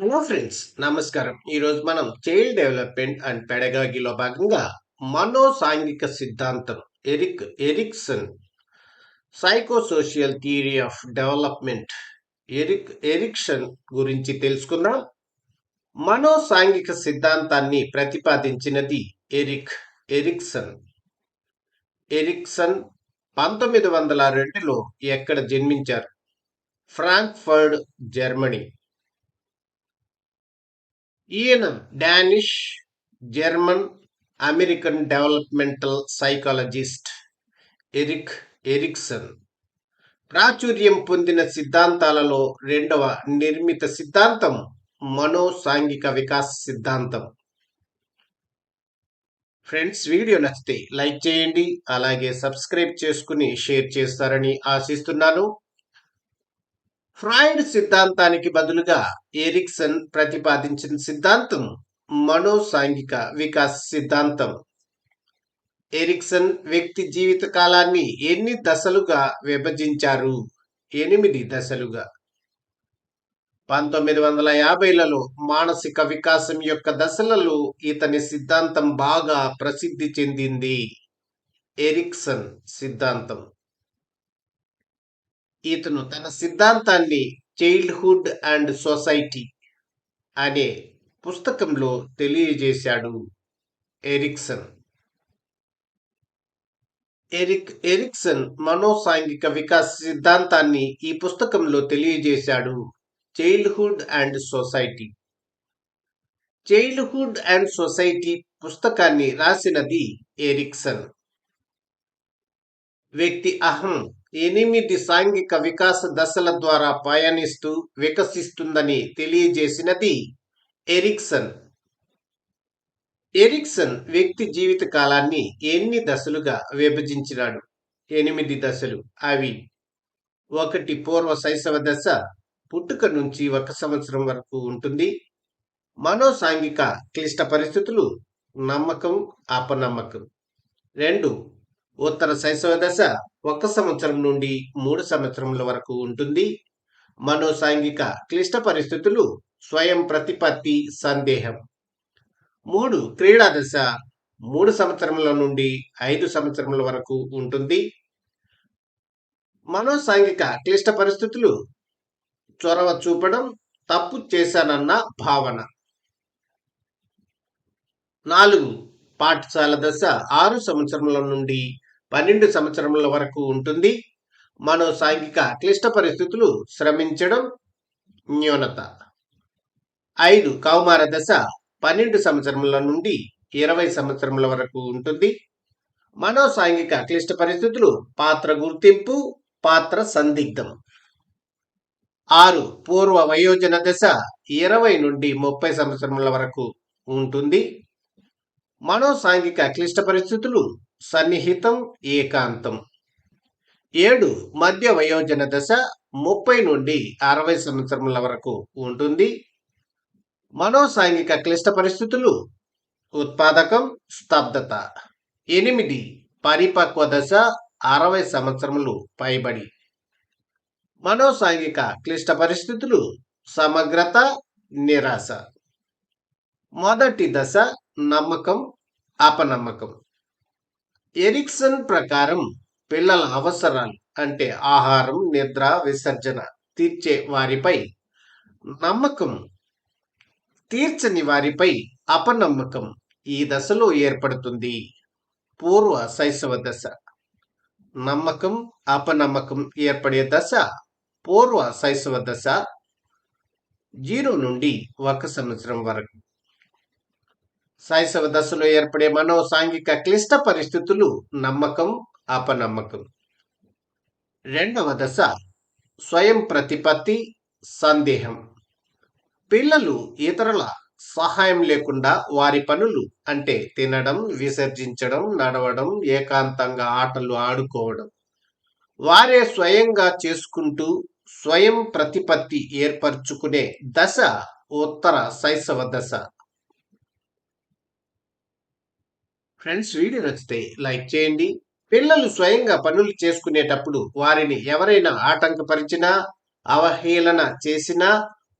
Hello friends నమస్కారం. ఈరోజు మనం చైల్డ్ డెవలప్మెంట్ అండ్ పెడగాగిలో భాగంగా మనో సాంఘిక సిద్ధాంతం Erik Erikson psychosocial theory of development Erik Erikson గురించి తెలుసుకుందాం. మనో సాంఘిక సిద్ధాంతాన్ని ప్రతిపాదించినది ఎరిక్ ఎరిక్సన్. ఎరిక్సన్ పంతొమ్మిది వందల రెండులో ఎక్కడ జన్మించారు? Frankfurt Germany. ఈయన Danish German American developmental psychologist Erik Erikson. ప్రాచుర్యం పొందిన సిద్ధాంతాలలో రెండవ నిర్మిత సిద్ధాంతం మనో సాంఘిక వికాస సిద్ధాంతం. ఫ్రెండ్స్ వీడియో నచ్చితే లైక్ చేయండి అలాగే సబ్స్క్రైబ్ చేసుకుని షేర్ చేస్తారని ఆశిస్తున్నాను. ఫ్రాయిడ్ సిద్ధాంతానికి బదులుగా ఎరిక్సన్ ప్రతిపాదించిన సిద్ధాంతం మనోసాంఘిక వికాస సిద్ధాంతం. ఎరిక్సన్ వ్యక్తి జీవిత కాలాన్ని ఎన్ని దశలుగా విభజించారు? ఎనిమిది దశలుగా. పంతొమ్మిది వందల యాభైలలో మానసిక వికాసం యొక్క దశలలో ఇతని సిద్ధాంతం బాగా ప్రసిద్ధి చెందింది. ఎరిక్సన్ సిద్ధాంతం. ఇతను తన సిద్ధాంతాన్ని చైల్డ్హుడ్ అండ్ సొసైటీ అనే పుస్తకంలో తెలియజేశాడు ఎరిక్సన్. ఎరిక్ ఎరిక్సన్ మనోసాంఘిక వికాస సిద్ధాంతాన్ని ఈ పుస్తకంలో తెలియజేశాడు childhood and society. Childhood and society పుస్తకాన్ని రాసినది ఎరిక్సన్. వ్యక్తి అహం ఎనిమిది సాంఘిక వికాస దశల ద్వారా పయనిస్తూ వికసిస్తుందని తెలియజేసినది ఎరిక్సన్. ఎరిక్సన్ వ్యక్తి జీవిత కాలాన్ని ఎన్ని దశలుగా విభజించినాడు? ఎనిమిది దశలు అవి. ఒకటి పూర్వ శైశవ దశ పుట్టుక నుంచి ఒక సంవత్సరం వరకు ఉంటుంది. మనోసాంఘిక క్లిష్ట పరిస్థితులు నమ్మకం అపనమ్మకం. రెండు ఉత్తర శైశవ దశ ఒక సంవత్సరం నుండి మూడు సంవత్సరముల వరకు ఉంటుంది. మనోసాంఘిక క్లిష్ట పరిస్థితులు స్వయం ప్రతిపత్తి సందేహం. మూడు క్రీడా దశ మూడు సంవత్సరముల నుండి ఐదు సంవత్సరముల వరకు ఉంటుంది. మనోసాంఘిక క్లిష్ట పరిస్థితులు చొరవ చూపడం తప్పు చేశానన్న భావన. నాలుగు పాఠశాల దశ ఆరు సంవత్సరముల నుండి పన్నెండు సంవత్సరముల వరకు ఉంటుంది. మనో సాంఘిక క్లిష్ట పరిస్థితులు శ్రమించడం న్యూనత. ఐదు కౌమార దశ పన్నెండు సంవత్సరముల నుండి ఇరవై సంవత్సరముల వరకు ఉంటుంది. మనో సాంఘిక క్లిష్ట పరిస్థితులు పాత్ర గుర్తింపు పాత్ర సందిగ్ధం. ఆరు పూర్వ వయోజన దశ ఇరవై నుండి ముప్పై సంవత్సరముల వరకు ఉంటుంది. మనో సాంఘిక క్లిష్ట పరిస్థితులు సన్నిహితం ఏకాంతం. ఏడు మధ్య వయోజన దశ ముప్పై నుండి అరవై సంవత్సరముల వరకు ఉంటుంది. మనోసాంఘిక క్లిష్ట పరిస్థితులు ఉత్పాదకం స్తబ్దత. ఎనిమిది పరిపక్వ దశ అరవై సంవత్సరములు పైబడి. మనోసాంఘిక క్లిష్ట పరిస్థితులు సమగ్రత నిరాశ. మొదటి దశ నమ్మకం అపనమ్మకం. ఎరిక్సన్ ప్రకారం పిల్లల అవసరాలు అంటే ఆహారం నిద్ర విసర్జన తీర్చే వారిపై నమ్మకం తీర్చని వారిపై అపనమ్మకం ఈ దశలో ఏర్పడుతుంది. పూర్వ శైశవ దశ. నమ్మకం అపనమ్మకం ఏర్పడే దశ పూర్వ శైశవ దశ జీరో నుండి ఒక సంవత్సరం వరకు. శైశవ దశలో ఏర్పడే మనో సాంఘిక క్లిష్ట పరిస్థితులు నమ్మకం అపనమ్మకం. రెండవ దశ స్వయం ప్రతిపత్తి సందేహం. పిల్లలు ఇతరుల సహాయం లేకుండా వారి పనులు అంటే తినడం విసర్జించడం నడవడం ఏకాంతంగా ఆటలు ఆడుకోవడం. వారే స్వయంగా చేసుకుంటూ స్వయం ప్రతిపత్తి ఏర్పరచుకునే దశ ఉత్తర శైశవ దశ. ఫ్రెండ్స్ వీడియో నచ్చితే లైక్ చేయండి. పిల్లలు స్వయంగా పనులు చేసుకునేటప్పుడు వారిని ఎవరైనా ఆటంకపరిచినా అవహేళన చేసినా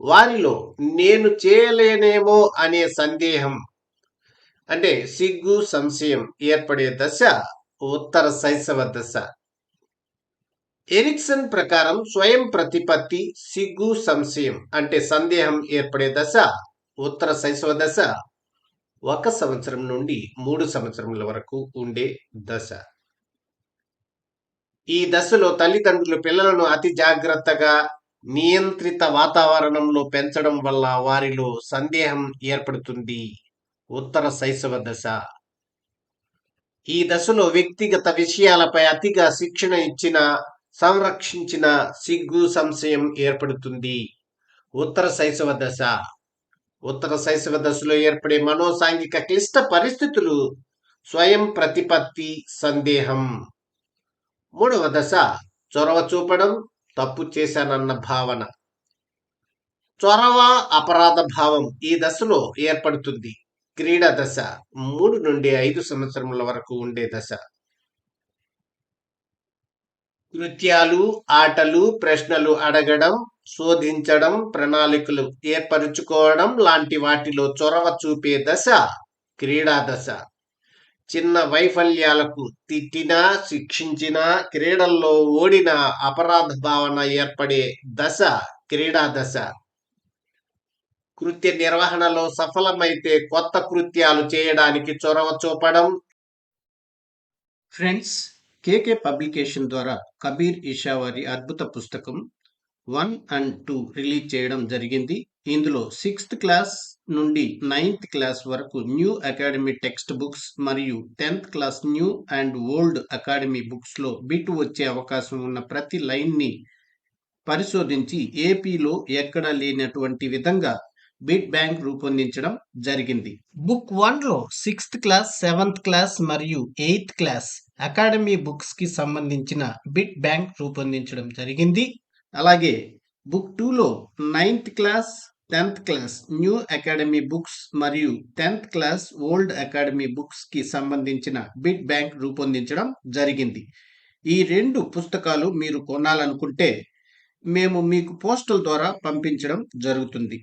వారిలో నేను చేయలేనేమో అనే సందేహం అంటే సిగ్గు సంశయం ఏర్పడే దశ ఉత్తర శైశవ దశ. ఎరిక్సన్ ప్రకారం స్వయం ప్రతిపత్తి సిగ్గు సంశయం అంటే సందేహం ఏర్పడే దశ ఉత్తర శైశవ దశ. ఒక సంవత్సరం నుండి మూడు సంవత్సరముల వరకు ఉండే దశ. ఈ దశలో తల్లిదండ్రులు పిల్లలను అతి జాగ్రత్తగా నియంత్రిత వాతావరణంలో పెంచడం వల్ల వారిలో సందేహం ఏర్పడుతుంది. ఉత్తర శైశవ దశ. ఈ దశలో వ్యక్తిగత విషయాలపై అతిగా శిక్షణ ఇచ్చిన సంరక్షించిన సిగ్గు సంశయం ఏర్పడుతుంది. ఉత్తర శైశవ దశ. ఉత్తర శైశవ దశలో ఏర్పడే మనోసాంఘిక క్లిష్ట పరిస్థితులు స్వయం ప్రతిపత్తి సందేహం. మూడవ దశ చొరవ చూపడం తప్పు చేశానన్న భావన. చొరవ అపరాధ భావం ఈ దశలో ఏర్పడుతుంది. క్రీడా దశ మూడు నుండి ఐదు సంవత్సరముల వరకు ఉండే దశ. నృత్యాలు ఆటలు ప్రశ్నలు అడగడం శోధించడం ప్రణాళికలు ఏర్పరుచుకోవడం లాంటి వాటిలో చొరవ చూపే దశ క్రీడా దశ. చిన్న వైఫల్యాలకు తిట్టినా శిక్షించినా క్రీడల్లో ఓడిన అపరాధ భావన ఏర్పడే దశ క్రీడా దశ. కృత్య నిర్వహణలో సఫలమైతే కొత్త కృత్యాలు చేయడానికి చొరవ చూపడం. ఫ్రెండ్స్ కేకే పబ్లికేషన్ ద్వారా కబీర్ ఇషా వారి అద్భుత పుస్తకం వన్ అండ్ టూ రిలీజ్ చేయడం జరిగింది. ఇందులో సిక్స్త్ క్లాస్ నుండి నైన్త్ క్లాస్ వరకు న్యూ అకాడమీ టెక్స్ట్ బుక్స్ మరియు tenth class new and old academy బుక్స్లో బిట్ వచ్చే అవకాశం ఉన్న ప్రతి లైన్ని పరిశోధించి ఏపీలో ఎక్కడ లేనటువంటి విధంగా బిట్ బ్యాంక్ రూపొందించడం జరిగింది. బుక్ వన్లో సిక్స్త్ క్లాస్ సెవెంత్ క్లాస్ మరియు ఎయిత్ క్లాస్ అకాడమీ బుక్స్కి సంబంధించిన బిట్ బ్యాంక్ రూపొందించడం జరిగింది. అలాగే బుక్ టూలో ninth class tenth class new academy books మరియు టెన్త్ క్లాస్ ఓల్డ్ అకాడమీ బుక్స్కి సంబంధించిన బిట్ బ్యాంక్ రూపొందించడం జరిగింది. ఈ రెండు పుస్తకాలు మీరు కొనాలనుకుంటే మేము మీకు పోస్టల్ ద్వారా పంపించడం జరుగుతుంది.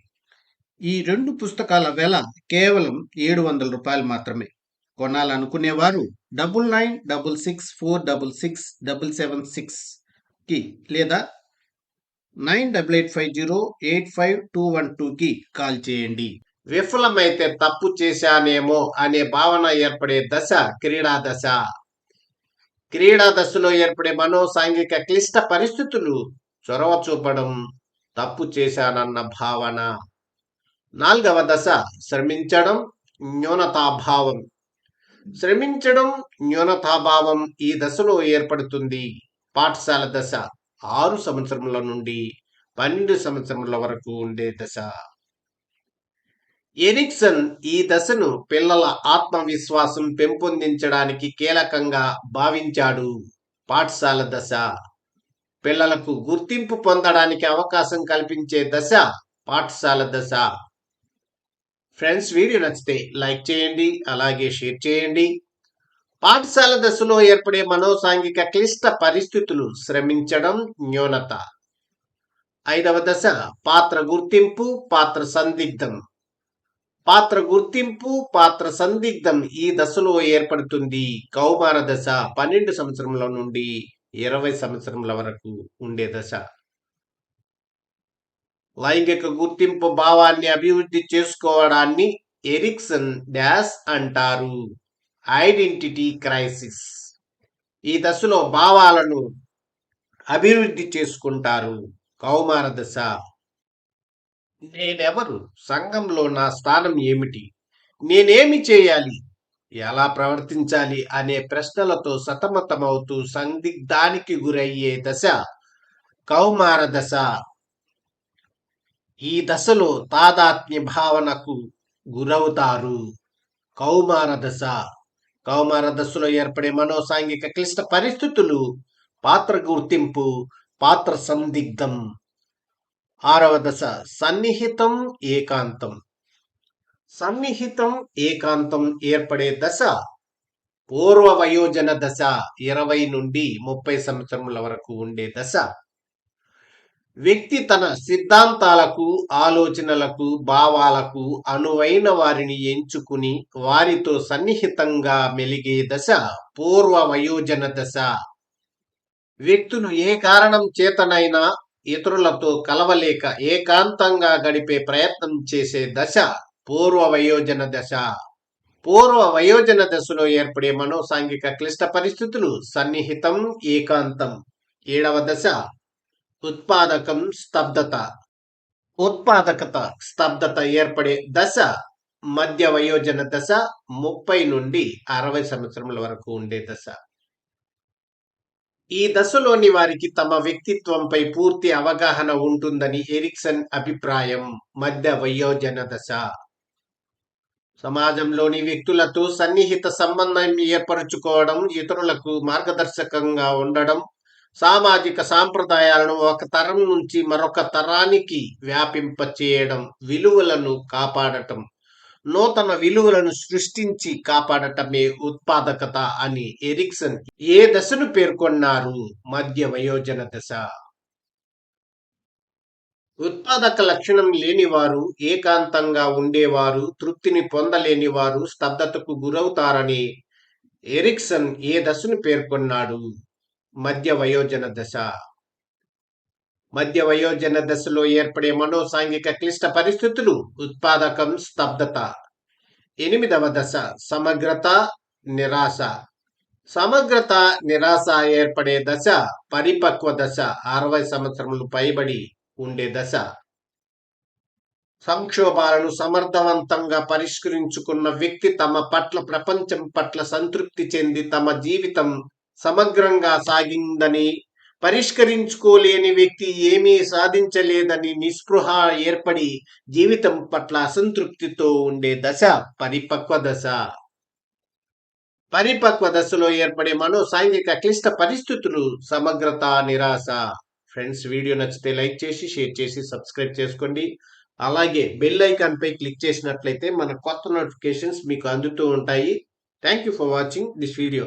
ఈ రెండు పుస్తకాల వెల కేవలం ఏడు వందల రూపాయలు మాత్రమే. కొనాలనుకునేవారు double nine double six four double six double seven సిక్స్కి లేదా nine double eight five zero eight five two one టూకి కాల్ చేయండి. విఫలమైతే తప్పు చేశానేమో అనే భావన ఏర్పడే దశ క్రీడా దశ. క్రీడా దశలో ఏర్పడే మనోసాంఘిక క్లిష్ట పరిస్థితులు చొరవ చూపడం తప్పు చేశానన్న భావన. నాలుగవ దశ శ్రమించడం న్యూనతాభావం. శ్రమించడం న్యూనతాభావం ఈ దశలో ఏర్పడుతుంది. పాఠశాల దశ. ఆరు సంవత్సరముల నుండి పన్నెండు సంవత్సరముల వరకు ఉండే దశ. ఎరిక్సన్ ఈ దశను పిల్లల ఆత్మవిశ్వాసం పెంపొందించడానికి కీలకంగా భావించాడు. పాఠశాల దశ. పిల్లలకు గుర్తింపు పొందడానికి అవకాశం కల్పించే దశ పాఠశాల దశ. ఫ్రెండ్స్ వీడియో నచ్చితే లైక్ చేయండి అలాగే షేర్ చేయండి. పాఠశాల దశలో ఏర్పడే మనోసాంఘిక క్లిష్ట పరిస్థితులు శ్రమించడం న్యూనత. ఐదవ దశ పాత్ర గుర్తింపు పాత్ర సందిగ్ధం. పాత్ర గుర్తింపు పాత్ర సందిగ్ధం ఈ దశలో ఏర్పడుతుంది. కౌమార దశ పన్నెండు సంవత్సరముల నుండి ఇరవై సంవత్సరముల వరకు ఉండే దశ. లైంగిక గుర్తింపు భావాన్ని అభివృద్ధి చేసుకోవడాన్ని ఎరిక్సన్ డాష్ అంటారు. Identity crisis. ఈ దశలో భావాలను అభివృద్ధి చేసుకుంటారు. కౌమార దశ. నేనెవరు? సంఘంలో నా స్థానం ఏమిటి? నేనేమి చేయాలి? ఎలా ప్రవర్తించాలి అనే ప్రశ్నలతో సతమతమవుతూ సందిగ్ధానికి గురయ్యే దశ. కౌమార దశ. ఈ దశలో తాదాత్మ్య భావనకు గురవుతారు. కౌమార దశ. కౌమార దశలో ఏర్పడే మనోసాంఘిక క్లిష్ట పరిస్థితులు పాత్ర గుర్తింపు పాత్ర సందిగ్ధం. ఆరవ దశ సన్నిహితం ఏకాంతం. సన్నిహితం ఏకాంతం ఏర్పడే దశ పూర్వ వయోజన దశ ఇరవై నుండి ముప్పై సంవత్సరముల వరకు ఉండే దశ. వ్యక్తి తన సిద్ధాంతాలకు ఆలోచనలకు భావాలకు అనువైన వారిని ఎంచుకుని వారితో సన్నిహితంగా మెలిగే దశ పూర్వ వయోజన దశ. వ్యక్తులు ఏ కారణం చేతనైనా ఇతరులతో కలవలేక ఏకాంతంగా గడిపే ప్రయత్నం చేసే దశ పూర్వ వయోజన దశ. పూర్వ వయోజన దశలో ఏర్పడే మనోసాంఘిక క్లిష్ట పరిస్థితులు సన్నిహితం ఏకాంతం. ఏడవ దశ ఉత్పాదకం స్తబ్దత. ఉత్పాదకత స్తబ్దత ఏర్పడే దశ మధ్య వయోజన దశ ముప్పై నుండి అరవై సంవత్సరముల వరకు ఉండే దశ. ఈ దశలోని వారికి తమ వ్యక్తిత్వంపై పూర్తి అవగాహన ఉంటుందని ఎరిక్సన్ అభిప్రాయం మధ్య వయోజన దశ. సమాజంలోని వ్యక్తులతో సన్నిహిత సంబంధం ఏర్పరచుకోవడం ఇతరులకు మార్గదర్శకంగా ఉండడం సామాజిక సాంప్రదాయాలను ఒక తరం నుంచి మరొక తరానికి వ్యాపింపచేయడం విలువలను కాపాడటం నూతన విలువలను సృష్టించి కాపాడటమే ఉత్పాదకత అని ఎరిక్సన్ ఏ దశను పేర్కొన్నారు? మధ్య వయోజన దశ. ఉత్పాదక లక్షణం లేనివారు ఏకాంతంగా ఉండేవారు తృప్తిని పొందలేని వారు స్తబ్దతకు గురవుతారని ఎరిక్సన్ ఏ దశను పేర్కొన్నాడు? మధ్య వయోజన దశ. మధ్య వయోజన దశలో ఏర్పడే మనోసాంఘిక క్లిష్ట పరిస్థితులు ఉత్పాదకం స్తబ్దత. ఎనిమిదవ దశ సమగ్రత నిరాశ. సమగ్రత నిరాశ ఏర్పడే దశ పరిపక్వ దశ అరవై సంవత్సరములు పైబడి ఉండే దశ. సంక్షోభాలను సమర్థవంతంగా పరిష్కరించుకున్న వ్యక్తి తమ పట్ల ప్రపంచం పట్ల సంతృప్తి చెంది తమ జీవితం సమగ్రంగా సాగిందని పరిష్కరించుకోలేని వ్యక్తి ఏమీ సాధించలేదని నిస్పృహ ఏర్పడి జీవితం పట్ల అసంతృప్తితో ఉండే దశ పరిపక్వ దశ. పరిపక్వ దశలో ఏర్పడే మనో సాంఘిక క్లిష్ట పరిస్థితులు సమగ్రత నిరాశ. ఫ్రెండ్స్ వీడియో నచ్చితే లైక్ చేసి షేర్ చేసి సబ్స్క్రైబ్ చేసుకోండి. అలాగే బెల్ ఐకాన్ పై క్లిక్ చేసినట్లయితే మన కొత్త నోటిఫికేషన్స్ మీకు అందుతూ ఉంటాయి. Thank you for watching this video.